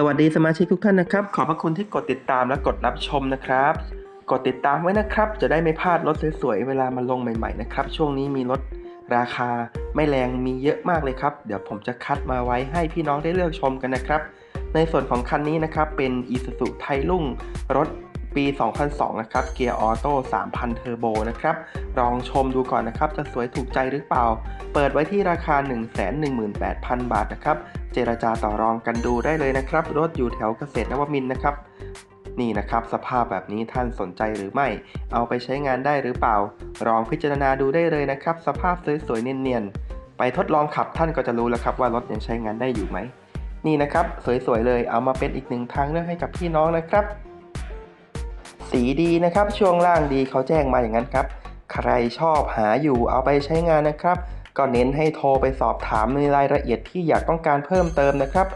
สวัสดีสมาชิกทุกท่านนะครับ ขอบพระคุณที่กดติดตามและกดรับชมนะครับ กดติดตามไว้นะครับ จะได้ไม่พลาดรถสวยๆเวลามาลงใหม่ๆนะครับ ช่วงนี้มีรถราคาไม่แรงมีเยอะมากเลยครับ เดี๋ยวผมจะคัดมาไว้ให้พี่น้องได้เลือกชมกันนะครับ ในส่วนของคันนี้นะครับเป็น Isuzu ไทรุ่งรถปี 2002 นะครับ เกียร์ออโต้ 3,000 เทอร์โบนะครับ ลองชมดูก่อนนะครับ จะสวยถูกใจหรือเปล่า เปิดไว้ที่ราคา 118,000 บาทนะครับ เจรจาต่อรองกันดูได้เลยนะครับ รถอยู่แถวเกษตรนวมินทร์นะครับ นี่นะครับสภาพแบบนี้ท่านสนใจหรือไม่ เอาไปใช้งานได้หรือเปล่า ลองพิจารณาดูได้เลยนะครับ สภาพสวยๆเนียนๆไปทดลองขับท่านก็จะรู้แล้วครับว่ารถยังใช้งานได้อยู่ไหมนี่นะครับสวยๆเลยเอามาเป็นอีกหนึ่งทางเลือกให้กับพี่น้องนะครับ สีดีนะครับช่วงล่างดีเขาแจ้งมาอย่างนั้นครับ ใครชอบหาอยู่เอาไปใช้งานนะครับ ก็เน้นให้โทรไปสอบถามในรายละเอียดที่อยากต้องการเพิ่มเติมนะครับ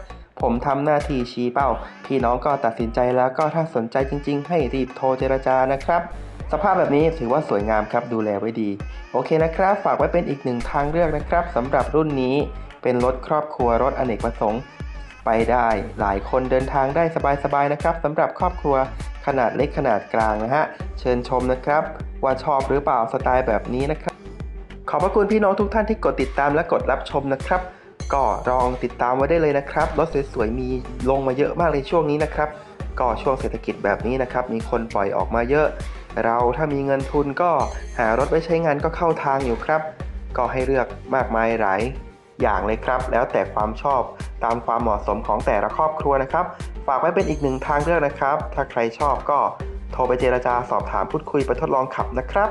ผมทำหน้าที่ชี้เป้า พี่น้องก็ตัดสินใจแล้วก็ถ้าสนใจจริง ๆ ให้รีบโทรเจรจานะครับ สภาพแบบนี้ถือว่าสวยงามครับดูแลไว้ดี โอเคนะครับ ฝากไว้เป็นอีกหนึ่งทางเลือกนะครับสำหรับรุ่นนี้เป็นรถครอบครัวรถอเนกประสงค์ ไปได้หลายคนเดินทางได้สบายๆนะครับสำหรับครอบครัวขนาดเล็กขนาดกลางนะฮะเชิญชมนะครับ ว่าชอบหรือเปล่าสไตล์แบบนี้นะครับ อบพระคุณพี่น้องทุกท่านที่กดติดตามและกดรับชมนะครับ ก็ลองติดตามไว้ได้เลยนะครับรถสวยๆมีลงมาเยอะมากในช่วงนี้นะครับ ก็ช่วงเศรษฐกิจแบบนี้นะครับ มีคนปล่อยออกมาเยอะ เราถ้ามีเงินทุนก็หารถไว้ใช้งานก็เข้าทางอยู่ครับ ก็ให้เลือกมากมายหลายอย่างเลยครับ แล้วแต่ความชอบตามความเหมาะสมของแต่ละครอบครัวนะครับ ฝากไว้เป็นอีกหนึ่งทางเลือกนะครับ ถ้าใครชอบก็โทรไปเจราจาสอบถามพูดคุยไปทดลองขับนะครับ